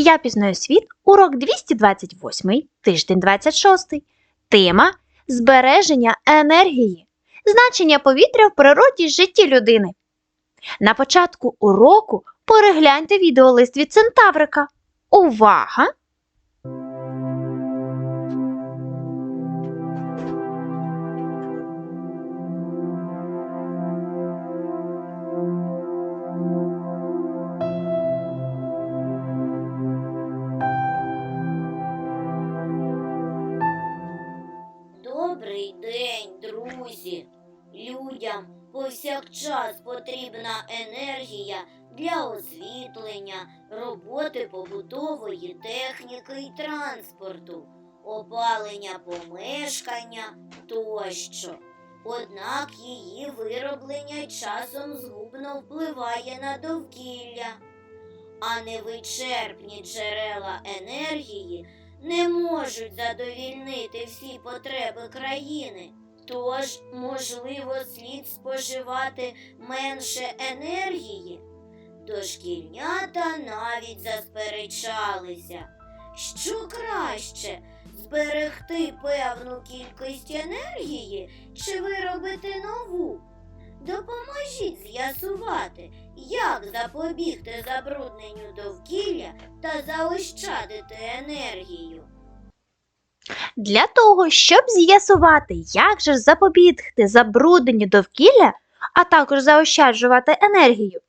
Я пізнаю світ, урок 228, тиждень 26. Тема збереження енергії, значення повітря в природі житті людини. На початку уроку перегляньте відеолист від Центаврика. Увага! Друзі! Людям повсякчас потрібна енергія для освітлення, роботи побутової техніки і транспорту, опалення помешкання тощо. Однак її вироблення часом згубно впливає на довкілля, а невичерпні джерела енергії не можуть задовільнити всі потреби країни. Тож, можливо, слід споживати менше енергії. Дошкільнята навіть засперечалися, що краще зберегти певну кількість енергії чи виробити нову. Допоможіть з'ясувати, як запобігти забрудненню довкілля та заощадити енергію. Для того, щоб з'ясувати, як же запобігти забрудненню довкілля, а також заощаджувати енергію,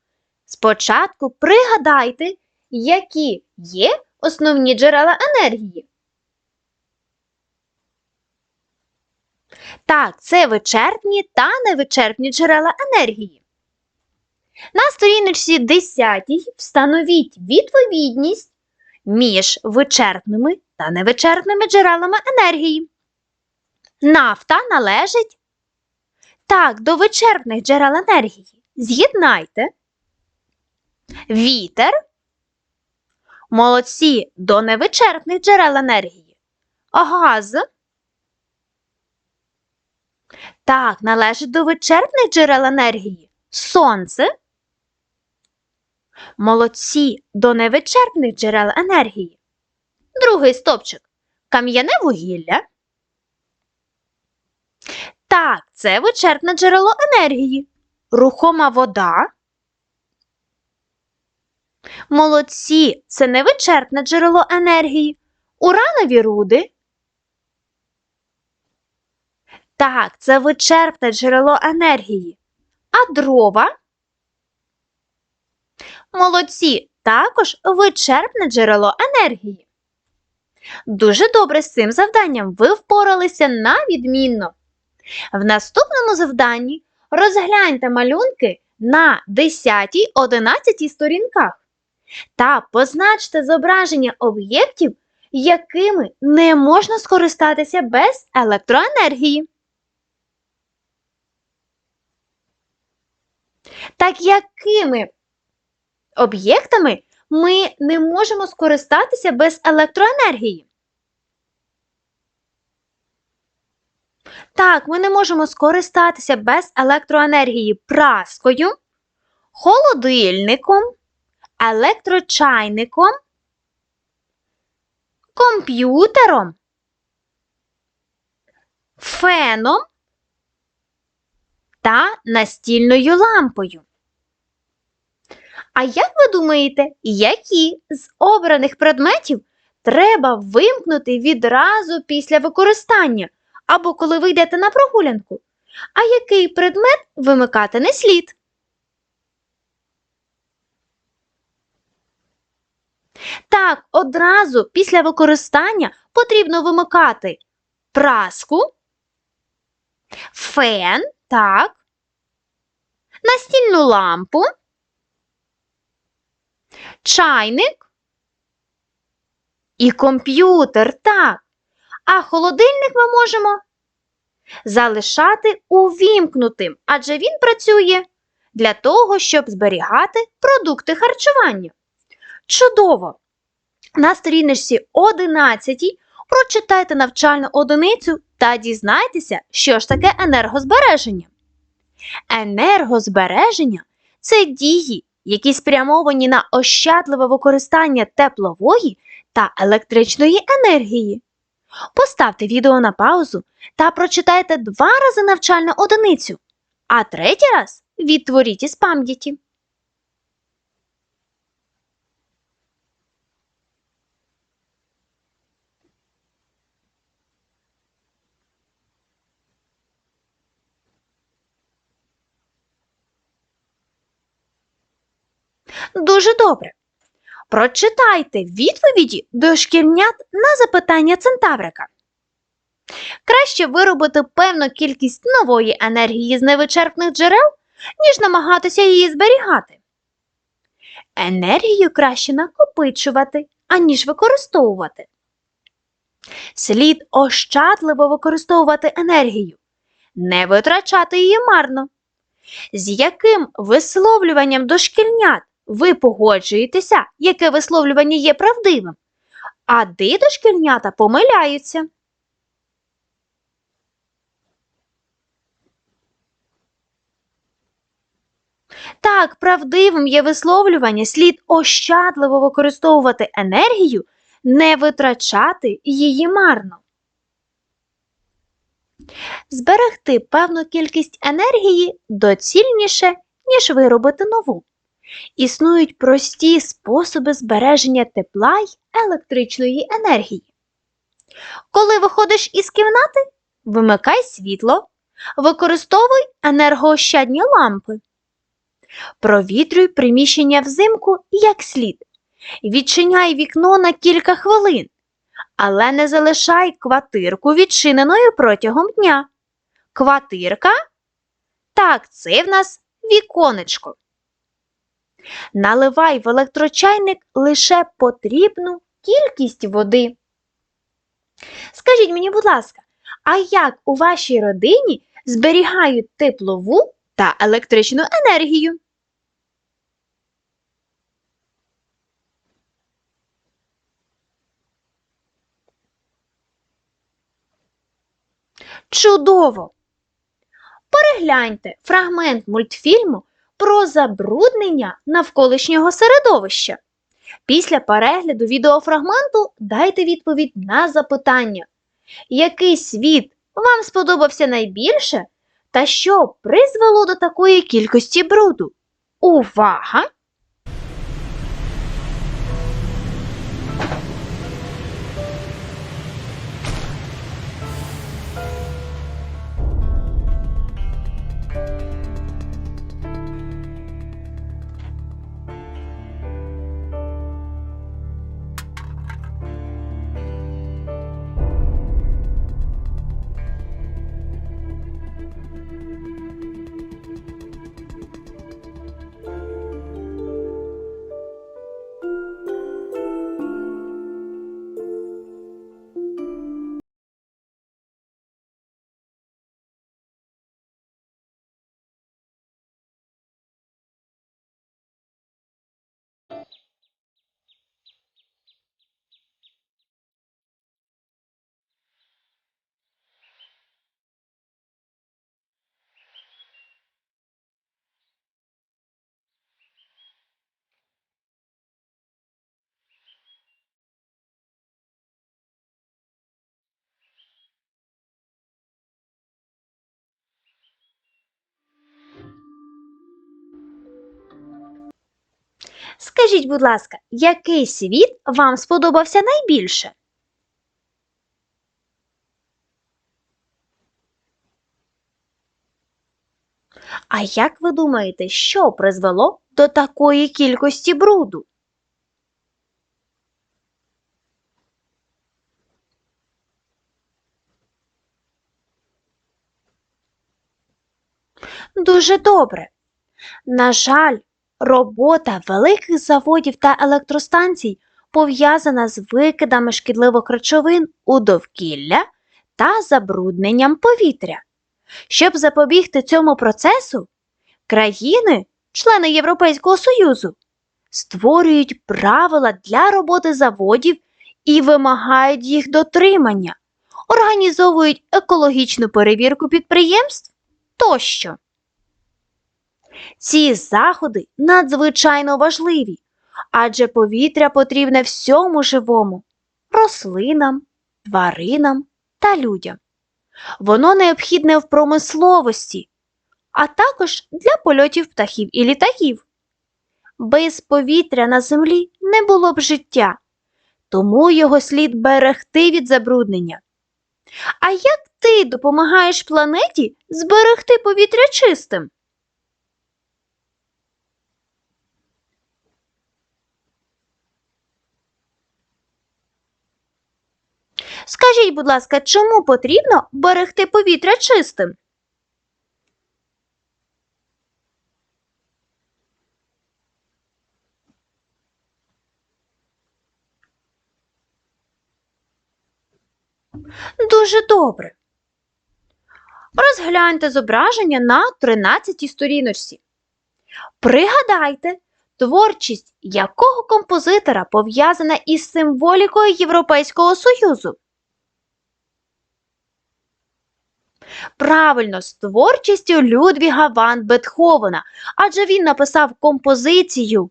спочатку пригадайте, які є основні джерела енергії. Так, це вичерпні та невичерпні джерела енергії. На сторіночці 10 встановіть відповідність між вичерпними та невичерпними джерелами енергії. Нафта належить так до вичерпних джерел енергії. З'єднайте вітер, молодці до невичерпних джерел енергії. Газ. Так, належить до вичерпних джерел енергії. Сонце. Молодці до невичерпних джерел енергії. Другий стопчик кам'яне вугілля. Так, це вичерпне джерело енергії. Рухома вода. Молодці це невичерпне джерело енергії. Уранові руди. Так, це вичерпне джерело енергії. А дрова. Молодці також вичерпне джерело енергії. Дуже добре з цим завданням ви впоралися на відмінно. В наступному завданні розгляньте малюнки на 10-11 сторінках та позначте зображення об'єктів, якими не можна скористатися без електроенергії. Так якими об'єктами ми не можемо скористатися без електроенергії? Так, ми не можемо скористатися без електроенергії праскою, холодильником, електрочайником, комп'ютером, феном та настільною лампою. А як ви думаєте, які з обраних предметів треба вимкнути відразу після використання або коли ви йдете на прогулянку? А який предмет вимикати не слід? Так, одразу після використання потрібно вимикати праску, фен, так, настільну лампу, чайник і комп'ютер, так. А холодильник ми можемо залишати увімкнутим, адже він працює для того, щоб зберігати продукти харчування. Чудово! На сторіночці 11 прочитайте навчальну одиницю та дізнайтеся, що ж таке енергозбереження. Енергозбереження це дії, які спрямовані на ощадливе використання теплової та електричної енергії. Поставте відео на паузу та прочитайте два рази навчальну одиницю, а третій раз відтворіть із пам'яті. Дуже добре. Прочитайте відповіді дошкільнят на запитання центаврика. Краще виробити певну кількість нової енергії з невичерпних джерел, ніж намагатися її зберігати. Енергію краще накопичувати, аніж використовувати. Слід ощадливо використовувати енергію, не витрачати її марно. З яким висловлюванням дошкільнят ви погоджуєтеся, яке висловлювання є правдивим, а де дошкільнята помиляються. Так, правдивим є висловлювання, слід ощадливо використовувати енергію, не витрачати її марно. Зберегти певну кількість енергії доцільніше, ніж виробити нову. Існують прості способи збереження тепла й електричної енергії. Коли виходиш із кімнати, вимикай світло, використовуй енергоощадні лампи. Провітрюй приміщення взимку як слід. Відчиняй вікно на кілька хвилин, але не залишай квартирку відчиненою протягом дня. Квартирка? Так, це в нас віконечко. Наливай в електрочайник лише потрібну кількість води. Скажіть мені, будь ласка, а як у вашій родині зберігають теплову та електричну енергію? Чудово! Перегляньте фрагмент мультфільму про забруднення навколишнього середовища. Після перегляду відеофрагменту дайте відповідь на запитання, який світ вам сподобався найбільше та що призвело до такої кількості бруду? Увага! Скажіть, будь ласка, який світ вам сподобався найбільше? А як ви думаєте, що призвело до такої кількості бруду? Дуже добре. На жаль, робота великих заводів та електростанцій пов'язана з викидами шкідливих речовин у довкілля та забрудненням повітря. Щоб запобігти цьому процесу, країни, члени Європейського Союзу, створюють правила для роботи заводів і вимагають їх дотримання, організовують екологічну перевірку підприємств тощо. Ці заходи надзвичайно важливі, адже повітря потрібне всьому живому рослинам, тваринам та людям. Воно необхідне в промисловості, а також для польотів птахів і літаків. Без повітря на землі не було б життя, тому його слід берегти від забруднення. А як ти допомагаєш планеті зберегти повітря чистим? Скажіть, будь ласка, чому потрібно берегти повітря чистим? Дуже добре. Розгляньте зображення на 13-й сторіночці. Пригадайте, творчість якого композитора пов'язана із символікою Європейського Союзу? Правильно, з творчістю Людвіга ван Бетховена, адже він написав композицію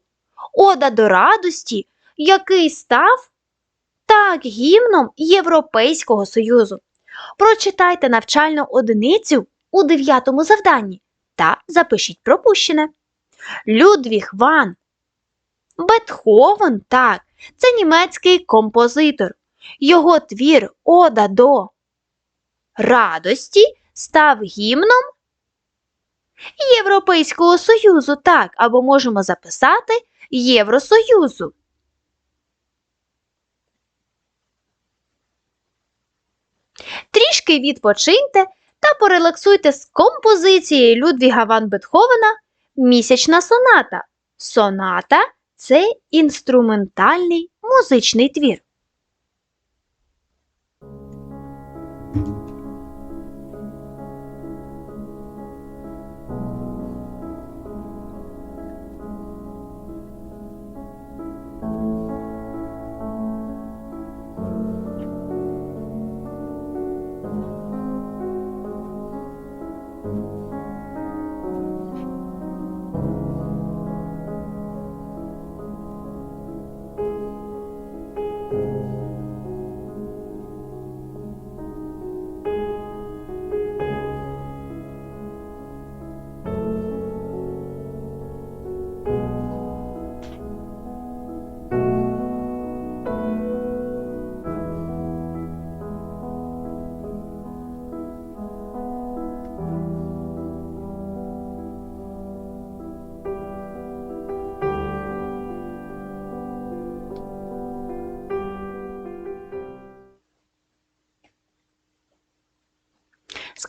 Ода до радості, який став так гімном Європейського Союзу. Прочитайте навчальну одиницю у дев'ятому завданні та запишіть пропущене. Людвіг ван Бетховен, так, це німецький композитор. Його твір Ода до радості став гімном Європейського Союзу, так, або можемо записати Євросоюзу. Трішки відпочиньте та порелаксуйте з композицією Людвіга ван Бетховена Місячна соната. Соната це інструментальний музичний твір.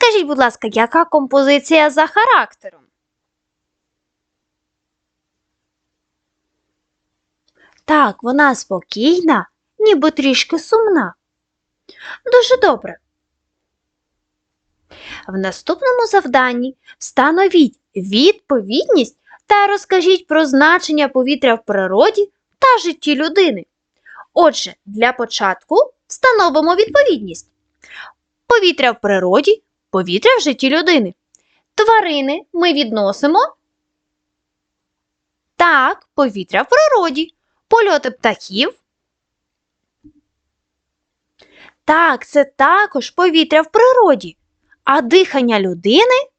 Скажіть, будь ласка, яка композиція за характером? Так, вона спокійна, ніби трішки сумна. Дуже добре. В наступному завданні встановіть відповідність та розкажіть про значення повітря в природі та житті людини. Отже, для початку встановимо відповідність. Повітря в природі повітря в житті людини. Тварини ми відносимо. Так, повітря в природі. Польоти птахів. Так, це також повітря в природі. А дихання людини?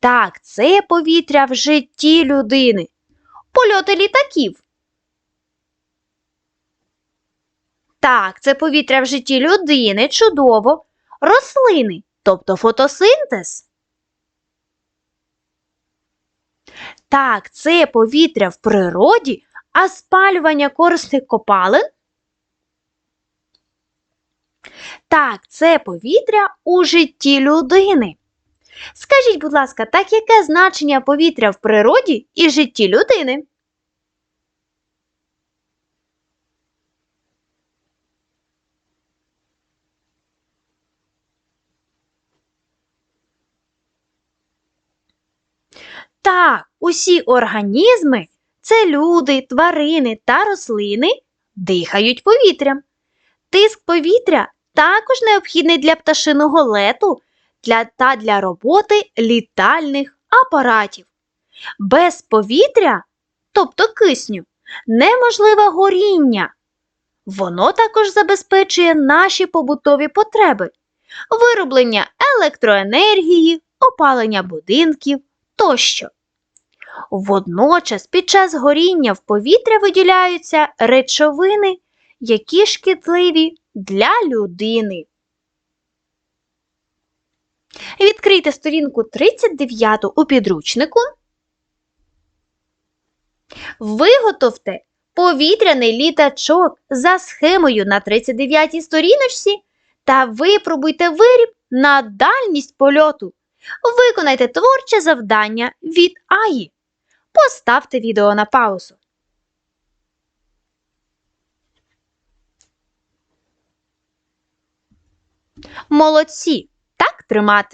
Так, це повітря в житті людини. Польоти літаків. Так, це повітря в житті людини. Чудово рослини, тобто фотосинтез. Так, це повітря в природі, а спалювання корисних копалин. Так, це повітря у житті людини. Скажіть, будь ласка, так яке значення повітря в природі і житті людини? Так, усі організми це люди, тварини та рослини дихають повітрям. Тиск повітря також необхідний для пташиного лету для, та для роботи літальних апаратів. Без повітря, тобто кисню, неможливе горіння. Воно також забезпечує наші побутові потреби, вироблення електроенергії, опалення будинків тощо. Водночас під час горіння в повітря виділяються речовини, які шкідливі для людини. Відкрийте сторінку 39 у підручнику. Виготовте повітряний літачок за схемою на 39 сторіночці та випробуйте виріб на дальність польоту. Виконайте творче завдання від Аї. Поставте відео на паузу. Молодці! Так тримати.